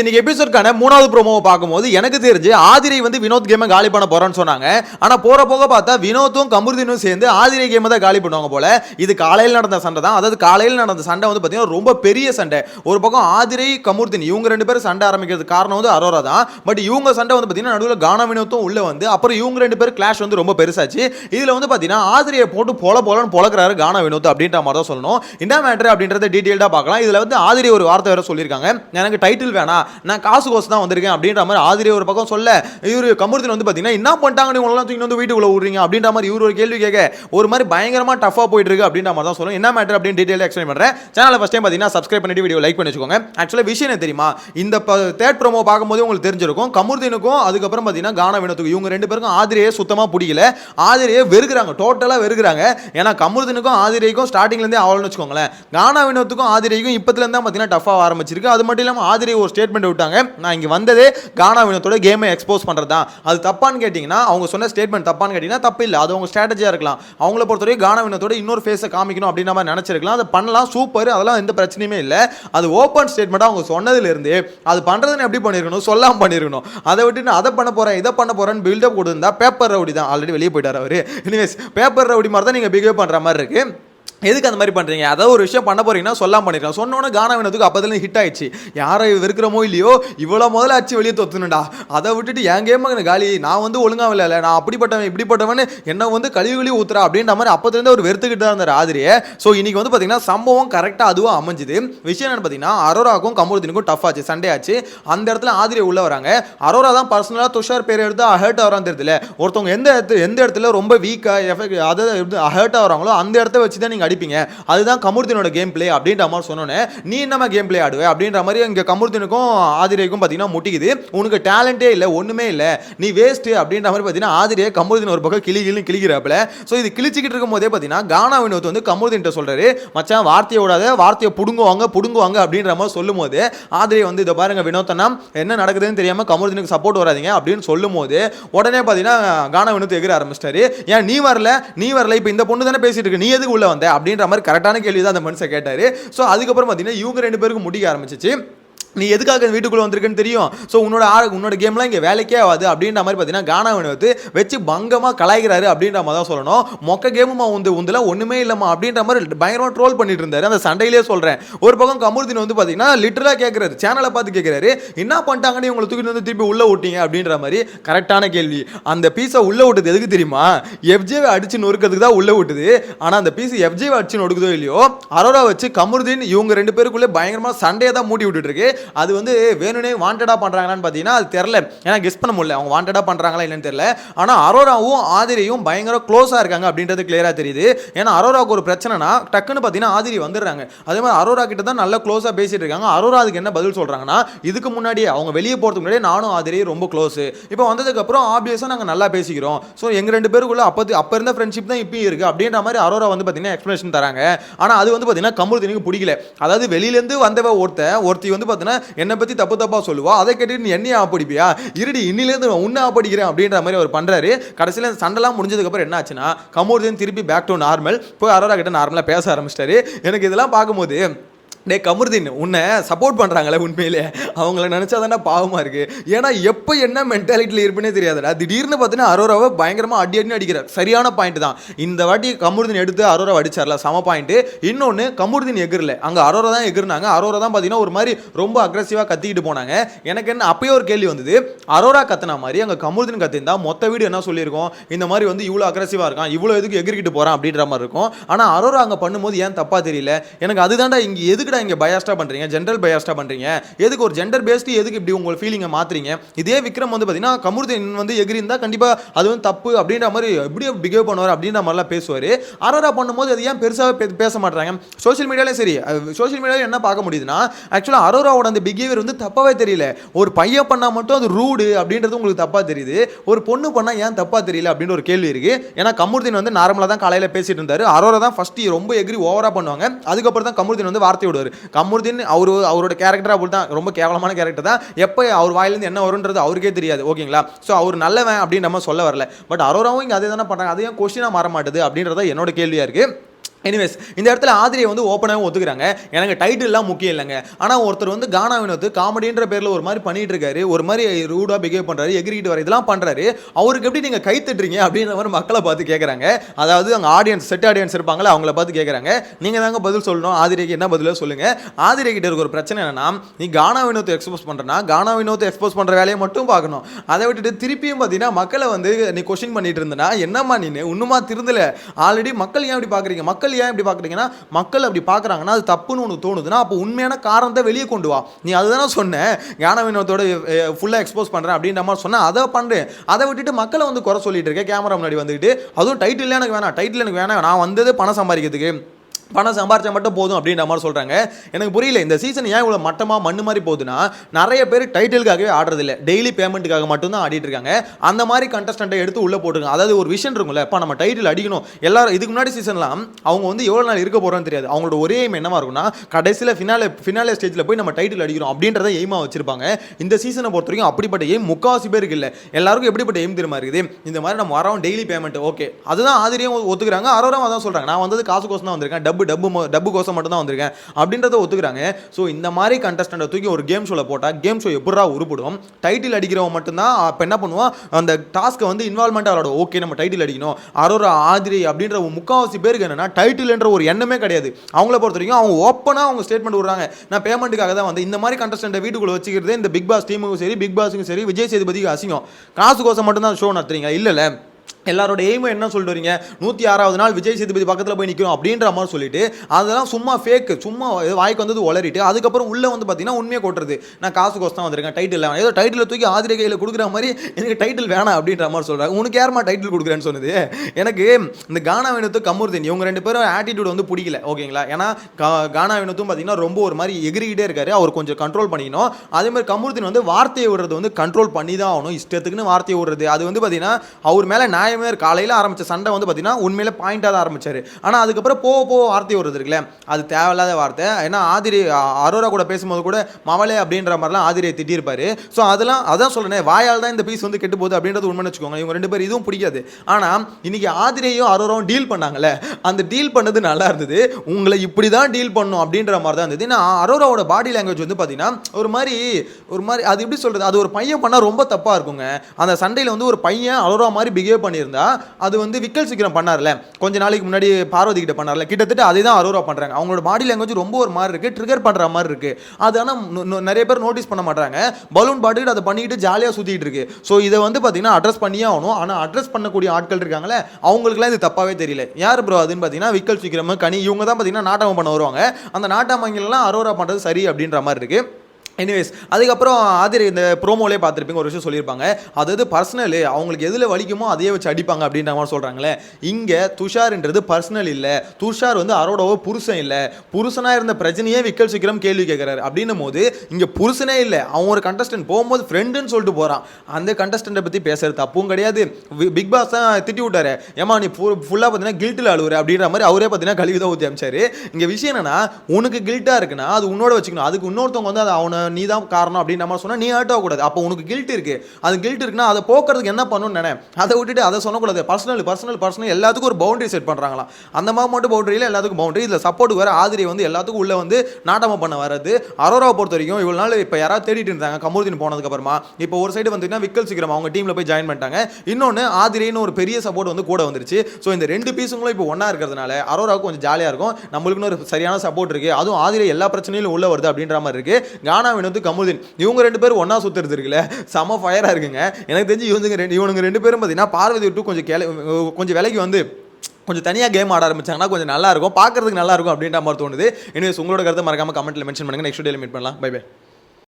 இன்னைக்கு எபிசோட்கான மூணாவது ப்ரோமோவை பார்க்கும்போது எனக்கு தெரிஞ்சு ஆதிரை வந்து வினோத் கேமை காலி பண்ண போறேன்னு சொன்னாங்க. ஆனா போற போக பார்த்தா வினோத்தும் கமருதீனும் சேர்ந்து ஆதிரை கேமை தான் காலி பண்ணுவாங்க போல. இது காலையில் நடந்த சண்டை தான். அதாவது காலையில் நடந்த சண்டை வந்து பார்த்தீங்கன்னா ரொம்ப பெரிய சண்டை. ஒரு பக்கம் ஆதிரை கமருதீன் இவங்க ரெண்டு பேரும் சண்டை ஆரம்பிக்கிறது காரணம் வந்து அரோரா தான். பட் இவங்க சண்டை வந்து பார்த்தீங்கன்னா நடுவில் கானா வினோத்தும் உள்ள வந்து அப்புறம் இவங்க ரெண்டு பேரும் கிளாஷ் வந்து ரொம்ப பெருசாச்சு. இதுல வந்து பார்த்தீங்கன்னா ஆதிரியை போட்டு பொல பொலன்னு பொழக்கிறாரு கானா வினோத் அப்படின்ற மாதிரி தான் சொல்லணும். என்ன மேட்ரு அப்படின்றத டீட்டெயில்டாக பார்க்கலாம். இதுல வந்து ஆதிரி ஒரு வார்த்தை வேற சொல்லியிருக்காங்க. எனக்கு டைட்டில் வேணாம். நான் காசு கோசம் தான் வந்திருக்கேன் அப்படின்ற மாதிரி ஆதிரி ஒரு பக்கம் சொல்ல இவரு கமருதீன் வந்து பார்த்தீங்கன்னா என்ன பண்ணிட்டாங்க நீங்க உங்களெல்லாம் தூக்கி வந்து வீட்டுக்குள்ளே விடுறீங்க அப்படின்ற மாதிரி இவர் ஒரு கேள்வி கேட்க ஒரு மாதிரி பயங்கரமாக டஃபாக போயிட்டு இருக்கு அப்படின்ற மாதிரி தான் சொல்லணும் என்ன மேட்டர் அப்படின்னு டீட்டெயில் எக்ஸ்பிளைன் பண்ணுறேன் சேனலை ஃபஸ்ட் டைம் பார்த்தீங்கன்னா சப்ஸ்கிரைப் பண்ணிட்டு வீடியோ லைக் பண்ணி வச்சுக்கோங்க ஆக்சுவலாக விஷயம் என்ன தெரியுமா? இந்த தேர்ட் ப்ரோமோ பார்க்கும்போது உங்களுக்கு தெரிஞ்சிருக்கும். கமுருதினுக்கும் அதுக்கப்புறம் பார்த்தீங்கன்னா கான வினத்துக்கும் இவங்க ரெண்டு பேருக்கும் ஆதிரியே சுத்தமாக பிடிக்கல. ஆதிரியே வெறுக்கிறாங்க டோட்டலாக வெறுக்கிறாங்க. ஏன்னா கமுருதினுக்கும் ஆதிரைக்கும் ஸ்டார்டிங்லேருந்தே ஆகலன்னு வச்சுக்கோங்களேன். கானா வினோத்துக்கும் ஆதிரைக்கும் இப்போத்துலேருந்து தான் பார்த்தீங்கன்னா டஃபாக ஆரம்பிச்சிருக்கு. அது மட்டும் இல்லாமல் ஆதிரி ஒரு ஸ்டேட்மெண்ட் விட்டாங்க. நான் இங்கே வந்ததே கானா வினத்தோட கேமை எக்ஸ்போஸ் பண்ணுறது தான் அது தப்பான்னு கேட்டிங்கன்னா அவங்க சொன்ன ஸ்டேட்மெண்ட் தப்பான்னு கேட்டிங்கன்னா தப்பு இல்லை. அது அவங்க ஸ்ட்ராட்டஜியாக இருக்கலாம். அவங்கள பொறுத்தவரைக்கும் கானா வினத்தோட இன்னொரு ஃபேஸை காமிக்கணும் அப்படின்ற மாதிரி நினச்சிருக்கலாம். அதை பண்ணலாம். சூப்பர். அதெல்லாம் எந்த பிரச்சனையுமே இல்லை. அது ஓப்பன் ஸ்டேட்மெண்ட்டாக அவங்க சொன்னதுலேருந்து அது பண்ணுறதுன்னு எப்படி பண்ணியிருக்கணும் சொல்லாமல் பண்ணியிருக்கணும் அதை விட்டு நான் அதை பண்ண போகிறேன் இதை பண்ண போகிறேன்னு பில்டப் கொடுத்துருந்தா பேப்பர் ரவுடி தான் ஆல்ரெடி வெளியே போயிட்டார் அவர். எனிவேஸ் பேப்பர் ரவுடி மாதிரி தான் நீங்கள் பிஹேவ் பண்ணுற மாதிரி இருக்குது எதுக்கு அந்த மாதிரி பண்ணுறீங்க அதாவது ஒரு விஷயம் பண்ண போறீங்கன்னா சொல்லாம பண்ணிருக்கலாம் சொன்னோன்னே கானா வினதுக்கு அப்போதுலேருந்து ஹிட் ஆயிடுச்சு. யாரை வெறுக்கிறமோ இல்லையோ இவ்வளோ முதல்ல அச்சு வெளியே தொத்துனடா அதை விட்டுட்டு என் கேம் காலி? நான் வந்து ஒழுங்காக விளையாடல. நான் அப்படிப்பட்டவன் இப்படிப்பட்டவன் என்ன வந்து கழிவு கழிவு ஊத்துறா அப்படின்ற மாதிரி அப்போதுலேருந்து ஒரு வெறுத்துக்கிட்டு தான் இருந்தார் ஆதிரியே ஸோ இன்னைக்கு வந்து பார்த்தீங்கன்னா சம்பவம் கரெக்டாக அதுவும் அமைஞ்சுது. விஷயம் என்னன்னு பார்த்தீங்கன்னா அரோராக்கும் கமருதீனுக்கும் டஃப் ஆச்சு சண்டே ஆச்சு. அந்த இடத்துல ஆதிரியை உள்ள வராங்க. அரோரா தான் பர்சனலாக துஷார் பேர் எடுத்து ஹர்ட் ஆகிறான்னு தெரியல ஒருத்தவங்க எந்த இடத்துல எந்த இடத்துல ரொம்ப வீக்காக எஃபெக்ட் அதாவது ஹர்ட் ஆகிறாங்களோ அந்த இடத்த வச்சு தான் நீங்கள் அடிப்பீங்க. அதுதான் கமருதீனோட கேம் பிளே அப்படின்ற மாதிரி சொன்னோன்னே நீ என்னமா கேம் பிளே ஆடுவே? அப்படின்ற மாதிரி இங்கே கமருதீனுக்கும் ஆதிரிக்கும் பார்த்தீங்கன்னா முட்டிக்குது. உனக்கு டேலண்டே இல்லை ஒன்றுமே இல்லை. நீ வேஸ்ட்டு அப்படின்ற மாதிரி பார்த்தீங்கன்னா ஆதிரியை கமருதீன் ஒரு பக்கம் கிளி கிளி கிளிக்கிறாப்புல. ஸோ இது கிழிச்சிக்கிட்டு இருக்கும் போதே பார்த்தீங்கன்னா கானா வினோத் வந்து கமருதீன்ட்ட சொல்கிறாரு மச்சான் வார்த்தையை விடாத வார்த்தையை புடுங்குவாங்க புடுங்குவாங்க அப்படின்ற மாதிரி சொல்லும் போது ஆதிரியை வந்து இதை பாருங்க வினோத்தனா என்ன நடக்குதுன்னு தெரியாமல் கமருதீனுக்கு சப்போர்ட் வராதீங்க அப்படின்னு சொல்லும் போது உடனே பார்த்தீங்கன்னா கானா வினோத் எகிர ஆரம்பிச்சிட்டாரு. ஏன் நீ வரல? நீ வரல? இப்போ இந்த பொண்ணு தானே பேசிட்டு இருக்கு? நீ எதுக்கு உள்ள வந்த? அப்படின்ற மாதிரி கரெக்டான கேள்வி தான் அந்த மனுஷன் கேட்டார். ஸோ அதுக்கப்புறம் பார்த்தீங்கன்னா இவங்க ரெண்டு பேருக்கும் முடிக்க ஆரம்பிச்சிச்சு. நீ எதுக்காக வீட்டுக்குள்ளே வந்திருக்குன்னு தெரியும்? ஸோ உன்னோட ஆ உன்னோட கேம்லாம் இங்கே வேலைக்கே ஆகாது அப்படின்ற மாதிரி பார்த்தீங்கன்னா கானா வந்து வச்சு பங்கமாக கலாய்க்கிறாரு அப்படின்ற மாதிரி தான் சொல்லணும். மொக்க கேமுமா உந்து உந்தில் ஒன்றுமே இல்லைம்மா அப்படின்ற மாதிரி பயங்கரமாக ட்ரோல் பண்ணிட்டு இருந்தாரு. அந்த சண்டையிலே சொல்கிறேன் ஒரு பக்கம் கமுருதீன் வந்து பார்த்தீங்கன்னா லிட்டராக கேட்குறாரு சேனலை பார்த்து கேட்குறாரு என்ன பண்ணிட்டாங்கன்னு உங்களை தூக்கிட்டு வந்து திருப்பி உள்ளே விட்டீங்க? அப்படின்ற மாதிரி கரெக்டான கேள்வி. அந்த பீஸை உள்ளே விட்டது எதுக்கு தெரியுமா? எஃப்ஜேவை அடிச்சு நொறுக்கிறதுக்கு தான் உள்ளே விட்டுது. ஆனால் அந்த பீஸ் எஃப்ஜேவை அடிச்சு நொடுக்குதோ இல்லையோ அரோரா வச்சு கமுருதீன் இவங்க ரெண்டு பேருக்குள்ளே பயங்கரமாக சண்டையை தான் மூடி விட்டுட்டு இருக்கு. அது வந்து வேணும்னே வாண்டடாக பண்ணுறாங்களான்னு பார்த்தீங்கன்னா அது தெரில ஏன்னா கெஸ் பண்ண முடியல. அவங்க வாண்டடாக பண்ணுறாங்களா என்னன்னு தெரியல. ஆனால் அரோராவும் ஆதிரியும் பயங்கர க்ளோஸாக இருக்காங்க அப்படின்றது கிளியராக தெரியுது. ஏன்னா அரோராவுக்கு ஒரு பிரச்சனைனா டக்குன்னு பார்த்தீங்கன்னா ஆதிரி வந்துடுறாங்க. அதே மாதிரி அரோரா கிட்ட தான் நல்லா க்ளோஸாக பேசிட்டு இருக்காங்க. அரோரா அதுக்கு என்ன பதில் சொல்கிறாங்கன்னா இதுக்கு முன்னாடியே அவங்க வெளியே போகிறதுக்கு முன்னாடியே நானும் ஆதிரியும் ரொம்ப க்ளோஸு இப்போ வந்ததுக்கப்புறம் ஆப்வியஸாக நாங்கள் நல்லா பேசிக்கிறோம். ஸோ எங்கள் ரெண்டு பேருக்குள்ளே அப்போ அப்போ இருந்த ஃப்ரெண்ட்ஷிப் தான் இப்பயும் இருக்குது அப்படின்ற மாதிரி அரோரா வந்து பார்த்தீங்கன்னா எக்ஸ்ப்ளனேஷன் தராங்க. ஆனால் அது வந்து பார்த்தீங்கன்னா கமருதீனுக்கு பிடிக்கல. அதாவது வெளியிலேருந்து வந்தவ ஒருத்த ஒருத்தி வந்து பார்த்தீங்கன்னா என்னை பற்றி தப்பு தப்பாக சொல்லுவா? அதை கேட்டுட்டு நீ என்னையா ஆப்படிப்பியா? இருடி இன்னிலேருந்து நான் உன்னை ஆப்படிக்கிறேன் அப்படின்ற மாதிரி அவர் பண்ணுறாரு கடைசியில் சண்டைலாம் முடிஞ்சதுக்கப்புறம் என்ன ஆச்சுன்னா கமருதீன் திருப்பி பேக் டு நார்மல் போய் அரோரா கிட்ட நார்மலாக பேச ஆரம்பிச்சிட்டாரு. எனக்கு இதெல்லாம் பார்க்கும்போது டே கமருதீன் உன்னை சப்போர்ட் பண்ணுறாங்களே உண்மையிலே. அவங்கள நினச்சா தானே பாவமாக இருக்குது ஏன்னா எப்போ என்ன மென்டாலிட்டியில் இருப்புனே தெரியாதுடா. திடீர்னு பார்த்தீங்கன்னா அரோராவை பயங்கரமாக அடி அடினு அடிக்கிறார். சரியான பாயிண்ட் தான். இந்த வாட்டி கமருதீன் எடுத்து அரோரா அடிச்சார்ல சம பாயிண்ட்டு இன்னொன்று கமருதீன் எகிரில். அங்கே அரோரா தான் எகிர்னாங்க. அரோரா தான் பார்த்தீங்கன்னா ஒரு மாதிரி ரொம்ப அக்ரெசிவாக கத்திக்கிட்டு போனாங்க. எனக்கு என்ன அப்பயே ஒரு கேள்வி வந்தது. அரோரா கத்தின மாதிரி அங்கே கமருதீன் கத்திருந்தா மொத்த வீடு என்ன சொல்லியிருக்கோம்? இந்த மாதிரி வந்து இவ்வளோ அக்ரெசிவாக இருக்கான் இவ்வளோ எதுக்கு எகிரிக்கிட்டு போகிறான் அப்படின்ற மாதிரி இருக்கும். ஆனால் அரோரா அங்கே பண்ணும்போது ஏன் தப்பாக தெரியல? எனக்கு அதுதான்டா இங்கே எதுக்குடா இங்கே பயாஸ்டாக பண்ணுறீங்க ஜென்ரல் பயாஸ்டாக பண்ணுறீங்க எதுக்கு ஒரு ஜெண்டர் பேஸ்டு எதுக்கு இப்படி உங்கள் ஃபீலிங்கை மாற்றுறீங்க இதே விக்ரம் வந்து பார்த்தீங்கன்னா கமுருதீன் வந்து எகிரி இருந்தால் கண்டிப்பாக அது வந்து தப்பு அப்படின்ற மாதிரி எப்படி பிஹேவ் பண்ணுவார் அப்படின்ற மாதிரிலாம் பேசுவார். அரோரா பண்ணும்போது அது ஏன் பெருசாக பேச மாட்டாங்க சோஷியல் மீடியாலே சரி. சோஷியல் மீடியாவில் என்ன பார்க்க முடியுதுன்னா ஆக்சுவலாக அரோராவோட அந்த பிஹேவியர் வந்து தப்பாகவே தெரியல. ஒரு பையன் பண்ணால் மட்டும் அது ரூடு அப்படின்றது உங்களுக்கு தப்பாக தெரியுது. ஒரு பொண்ணு பண்ணால் ஏன் தப்பாக தெரியல அப்படின்ற ஒரு கேள்வி இருக்குது ஏன்னா கமுருதீன் வந்து நார்மலாக தான் காலையில் பேசிட்டு இருந்தார். அரோரா தான் ஃபஸ்ட்டு ரொம்ப எகிரி ஓவராக பண்ணுவாங்க. அதுக்கப்புறம் தான் கமுருதீன் வந்து வார்த்தை விடுவார். கமருதீன் அவர் அவரோட கேரக்டர் அப்படி தான் ரொம்ப கேவலமான கேரக்டர் தான். எப்போ அவர் வாயிலேருந்து என்ன வரும்ன்றது அவருக்கே தெரியாது ஓகேங்களா? ஸோ அவர் நல்லவன் அப்படின்னு நம்ம சொல்ல வரல. பட் அரோராவும் இங்கே அதே தானே பண்ணுறாங்க அதையும் கொஸ்டினாக மாற மாட்டுது அப்படின்றத என்னோட கேள்வியாக இருக்குது எனிவேஸ் இந்த இடத்துல ஆதிரியை வந்து ஓப்பனாகவும் ஒத்துக்கிறாங்க. எனக்கு டைட்டில்லாம் முக்கியம் இல்லைங்க. ஆனால் ஒருத்தர் வந்து கானா வினோத் காமெடின்ற பேரில் ஒரு மாதிரி பண்ணிட்டு இருக்காரு. ஒரு மாதிரி ரூடாக பிஹேவ் பண்ணுறாரு எகிரிட்டு வர இதெல்லாம் பண்ணுறாரு அவருக்கு எப்படி நீங்கள் கை தட்டுறீங்க அப்படின்ற மாதிரி மக்களை பார்த்து கேட்குறாங்க அதாவது அங்கே ஆடியன்ஸ் செட் ஆடியன்ஸ் இருப்பாங்களே அவங்கள பார்த்து கேட்குறாங்க நீங்கள் தாங்க பதில் சொல்லணும். ஆதிரைக்கு என்ன பதிலாக சொல்லுங்கள் ஆதிரிய கிட்ட இருக்க ஒரு பிரச்சனை என்னன்னா நீ கானா வினோத்தை எக்ஸ்போஸ் பண்ணுறனா கானா வினோத்தை எக்ஸ்போஸ் பண்ணுற வேலையை மட்டும் பார்க்கணும். அதை விட்டுட்டு திருப்பியும் பார்த்தீங்கன்னா மக்களை வந்து நீ கொஸ்டின் பண்ணிட்டு இருந்தனா என்னம்மா நீ இன்னுமா திருந்தல. ஆல்ரெடி மக்கள் ஏன் அப்படி பார்க்குறீங்க மக்கள் ஏன் இப்படி பார்க்குறீங்கன்னா மக்கள் அப்படி பார்க்குறாங்கன்னா அது தப்புன்னு உனக்கு தோணுதுன்னா அப்போ உண்மையான காரணத்தை வெளியே கொண்டு வா. நீ அதுதானே சொன்னேன் ஞான வினோத்தோட ஃபுல்லாக எக்ஸ்போஸ் பண்ணுறேன் அப்படின்ற மாதிரி சொன்னால் அதை பண்ணுறேன் அதை விட்டுட்டு மக்களை வந்து குறை சொல்லிட்டு இருக்கேன் கேமரா முன்னாடி வந்துட்டு அதுவும் டைட்டில் எனக்கு வேணாம் டைட்டில் எனக்கு வேணாம் நான் வந்தது பணம் சம்பாதிக்கிறதுக்கு. பணம் சம்பாரிச்சா மட்டும் போதும் அப்படின்ற மாதிரி சொல்கிறாங்க எனக்கு புரியல இந்த சீசன் ஏன் இவ்வளோ மட்டமாக மண்ணு மாதிரி போகுதுன்னா நிறைய பேர் டைட்டிலுக்காகவே ஆடுறதில்ல. டெய்லி பேமெண்ட்டுக்காக மட்டும்தான் ஆடிட்டு இருக்காங்க. அந்த மாதிரி கண்டஸ்டண்ட்டை எடுத்து உள்ளே போட்டுருங்க. அதாவது ஒரு விஷன் இருக்கும்ல இப்போ நம்ம டைட்டில் அடிக்கணும். எல்லாரும் இதுக்கு முன்னாடி சீசன்லாம் அவங்க வந்து எவ்வளோ நாள் இருக்க போகிறோன்னு தெரியாது. அவங்களோட ஒரே எய்ம் என்னவாக இருக்கும்னா கடைசியில் ஃபினாலே ஃபினாலே ஸ்டேஜில் போய் நம்ம டைட்டில் அடிக்கிறோம் அப்படின்றத எய்மாக வச்சிருப்பாங்க. இந்த சீசனை பொறுத்த வரைக்கும் அப்படிப்பட்ட எய்ம் முக்காவாசி பேருக்கு இல்லை. எல்லாருக்கும் எப்படிப்பட்ட எய்ம் தெரியுமா இருக்குது? இந்த மாதிரி நம்ம வரோம் டெய்லி பேமெண்ட் ஓகே அதுதான் ஆதிரியும் ஒத்துக்கிறாங்க அரோரம் அதான் சொல்கிறாங்க நான் வந்தது காசு கோசம் தான் வந்திருக்கேன். டப்பு டப்பு டப்பு கோசம் மட்டும் தான் வந்திருக்கேன். அப்படின்றத ஒத்துக்கிறாங்க. ஸோ இந்த மாதிரி கண்டஸ்டண்ட்டை தூக்கி ஒரு கேம் ஷோவில் போட்டால் கேம் ஷோ எப்படா உருப்படும்? டைட்டில் அடிக்கிறவன் மட்டும்தான் அப்போ என்ன பண்ணுவான்? அந்த டாஸ்க்கை வந்து இன்வால்மெண்ட்டாக விளாட ஓகே நம்ம டைட்டில் அடிக்கணும். அரோரா ஆதிரி அப்படின்ற முக்கால்வாசி முக்காவாசி பேருக்கு என்னன்னா டைட்டில்ன்ற ஒரு எண்ணமே கிடையாது. அவங்கள பொறுத்த வரைக்கும் அவங்க ஓப்பனாக அவங்க ஸ்டேட்மெண்ட் விடுறாங்க. நான் பேமெண்ட்டுக்காக தான் வந்து இந்த மாதிரி கண்டஸ்டண்ட்டை வீட்டுக்குள்ளே வச்சுக்கிறது இந்த பிக் பாஸ் டீமுக்கும் சரி பிக் பாஸுக்கும் சரி விஜய் சேதுபதிக்கு அசிங்கம். காசு கோசம் மட்டும் தான் ஷோ நடத்துறீங்க இல்லைல்ல எல்லாரோட எய்மும் என்ன சொல்லிட்டு வரீங்க? நூற்றி ஆறாவது நாள் விஜய் சேதுபதி பக்கத்தில் போய் நிற்கணும் அப்படின்ற மாதிரி சொல்லிட்டு அதெல்லாம் சும்மா ஃபேக்கு சும்மா ஏதோ வாய்க்கு வந்தது உளறிட்டு அதுக்கப்புறம் உள்ளே வந்து பார்த்தீங்கன்னா உண்மையை கொட்டுறது. நான் காசு கோஸ் தான் வந்திருக்கேன் டைட்டில் வேணாம். ஏதோ டைட்டில் தூக்கி ஆதிரை கையில் கொடுக்குற மாதிரி எனக்கு டைட்டில் வேணாம் அப்படின்ற மாதிரி சொல்கிறாங்க உனக்கு யாருமா டைட்டில் கொடுக்குறேன்னு சொன்னது? எனக்கு இந்த கானா வினத்து கமுருதீன். இவங்க ரெண்டு பேரும் ஆட்டிடியூட் வந்து பிடிக்கல ஓகேங்களா? ஏன்னா கா- கானா வினத்தும் பார்த்தீங்கன்னா ரொம்ப ஒரு மாதிரி எகிரிக்கிட்டே இருக்காரு. அவர் கொஞ்சம் கண்ட்ரோல் பண்ணிக்கணும். அதே மாதிரி கமுருதீன் வந்து வார்த்தையை விடுறது வந்து கண்ட்ரோல் பண்ணி தான் ஆகணும். இஷ்டத்துக்குன்னு வார்த்தையை விடுறது. அது வந்து பார்த்தீங்கன்னா அவர் மேலே நியாயம் இருக்கு காலையில் ஆரம்பித்த சண்டை வந்து பார்த்தீங்கன்னா உண்மையில பாயிண்டாக தான் ஆரம்பிச்சாரு. ஆனால் அதுக்கப்புறம் போக போக வார்த்தை வருது இருக்குல்ல? அது தேவையில்லாத வார்த்தை. ஏன்னா ஆதிரி அரோரா கூட பேசும்போது கூட மவளே அப்படின்ற மாதிரிலாம் ஆதிரியை திட்டியிருப்பார். ஸோ அதெல்லாம் அதான் சொல்கிறேன் வாயால் தான் இந்த பீஸ் வந்து கெட்டு போகுது அப்படின்றது உண்மைன்னு வச்சுக்கோங்க இவங்க ரெண்டு பேர் இதுவும் பிடிக்காது. ஆனால் இன்றைக்கி ஆதிரியையும் அரோராவும் டீல் பண்ணாங்கல்ல? அந்த டீல் பண்ணது நல்லா இருந்தது. உங்களை இப்படி தான் டீல் பண்ணும் அப்படின்ற மாதிரி தான் இருந்தது. ஏன்னா அரோராவோட பாடி லாங்குவேஜ் வந்து பார்த்தீங்கன்னா ஒரு மாதிரி ஒரு மாதிரி அது எப்படி சொல்கிறது அது ஒரு பையன் பண்ணால் ரொம்ப தப்பாக இருக்குங்க. அந்த சண்டையில் வந்து ஒரு பையன் அரோரா மாதிரி பிஹேவ் இருந்தால் அது வந்து விக்கல் சீக்கிரம் பண்ணார்ல. கொஞ்ச நாளைக்கு முன்னாடி பார்வதி கிட்ட பண்ணார்ல. கிட்டத்தட்ட அதே தான் அரோரா பண்ணுறாங்க அவங்களோட பாடி லாங்குவேஜ் ரொம்ப ஒரு மாதிரி இருக்குது ட்ரிகர் பண்ணுற மாதிரி இருக்குது அது ஆனால் நிறைய பேர் நோட்டீஸ் பண்ண மாட்டாங்க பலூன் பாட்டுக்கிட்டு அதை பண்ணிக்கிட்டு ஜாலியாக சுற்றிட்டு இருக்கு. ஸோ இதை வந்து பார்த்தீங்கன்னா அட்ரஸ் பண்ணியே ஆகணும். ஆனால் அட்ரஸ் பண்ணக்கூடிய ஆட்கள் இருக்காங்களே அவங்களுக்குலாம் இது தப்பாகவே தெரியல. யார் ப்ரோ அதுன்னு பார்த்தீங்கன்னா விக்கல் சீக்கிரம் கனி. இவங்க தான் பார்த்தீங்கன்னா நாட்டகம் பண்ண வருவாங்க. அந்த நாட்டாமங்கெல்லாம் அரோரா பண்ணுறது சரி அப்படின்ற மாதிரி இருக்குது எனிவேஸ் அதுக்கப்புறம் ஆதிரி இந்த ப்ரோமோலே பார்த்துருப்பீங்க ஒரு விஷயம் சொல்லியிருப்பாங்க. அதாவது பர்சனல் அவங்களுக்கு எதில் வலிக்குமோ அதையே வச்சு அடிப்பாங்க அப்படின்ற மாதிரி சொல்கிறாங்களே இங்கே துஷார்ன்றது பர்சனல் இல்லை. துஷார் வந்து அரோடவோ புருஷன் இல்லை. புருஷனாக இருந்த பிரச்சனையே விக்கல் சீக்கிரம் கேள்வி கேட்குறாரு அப்படின்னும் போது இங்கே புருஷனே இல்லை. அவன் ஒரு கண்டஸ்டன்ட் போகும்போது ஃப்ரெண்டுன்னு சொல்லிட்டு போகிறான் அந்த கண்டஸ்டண்ட்டை பற்றி பேசுறது தப்பும் கிடையாது. பிக் பாஸ் தான் திட்டி விட்டாரு. ஏமா நீ ஃபுல்லாக பார்த்தீங்கன்னா கில்ட்டில் அழுவுற அப்படின்ற மாதிரி அவரே பார்த்தீங்கன்னா கழுவி தான் ஊற்றி அமைச்சாரு. இங்கே விஷயம் என்னன்னா உனக்கு கில்ட்டாக இருக்குன்னா அது உன்னோட வச்சுக்கணும். அதுக்கு இன்னொருத்தவங்க வந்து அதை அவனை நீ தான் காரணம் அப்படின்னு நம்ம சொன்னால் நீ ஹர்ட் ஆகக்கூடாது. அப்போ உனக்கு கில்ட் இருக்குது அது கில்ட் இருக்குன்னா அதை போக்குறதுக்கு என்ன பண்ணணும்னு நினை? அதை விட்டுட்டு அதை சொல்லக்கூடாது. பர்சனல் பர்சனல் பர்சனல் எல்லாத்துக்கும் ஒரு பவுண்டரி செட் பண்ணுறாங்களா அந்த மாதிரி மட்டும் பவுண்டரியில் எல்லாத்துக்கும் பவுண்டரி இதில் சப்போர்ட் வேறு ஆதிரி வந்து எல்லாத்துக்கும் உள்ளே வந்து நாட்டமாக பண்ண வர்றது. அரோராவை பொறுத்த வரைக்கும் இவ்வளோ நாள் இப்போ யாராவது தேடிட்டு இருந்தாங்க கமருதீன் போனதுக்கப்புறமா. இப்போ ஒரு சைடு வந்துட்டுனா விக்கல் சீக்கிரம் அவங்க டீமில் போய் ஜாயின் பண்ணிட்டாங்க. இன்னொன்று ஆதிரின்னு ஒரு பெரிய சப்போர்ட் வந்து கூட வந்துருச்சு. ஸோ இந்த ரெண்டு பீஸுங்களும் இப்போ ஒன்றா இருக்கிறதுனால அரோராவுக்கு கொஞ்சம் ஜாலியாக இருக்கும். நம்மளுக்குன்னு ஒரு சரியான சப்போர்ட் இருக்குது அதுவும் ஆதிரை எல்லா பிரச்சனையிலும் உள்ள வருது அப்படின்ற மாதிரி இருக்குது கானா வினோத் கமுதின் இவங்க ரெண்டு பேரும் ஒன்றா சுற்றுறது இருக்குல்ல? செம ஃபயராக இருக்குங்க. எனக்கு தெரிஞ்சு இவங்க ரெண்டு இவனுங்க ரெண்டு பேரும் பார்த்தீங்கன்னா பார்வதி விட்டு கொஞ்சம் கிளை கொஞ்சம் விலைக்கு வந்து கொஞ்சம் தனியாக கேம் ஆட ஆரம்பிச்சாங்கன்னா கொஞ்சம் நல்லா இருக்கும். பார்க்கறதுக்கு நல்லா இருக்கும் அப்படின்ற மாதிரி தோணுது. இனிவேஸ் உங்களோட கருத்தை மறக்காம கமெண்ட்டில் மென்ஷன் பண்ணுங்க. நெக்ஸ்ட் டேல மீட் பண்ணலாம். Bye by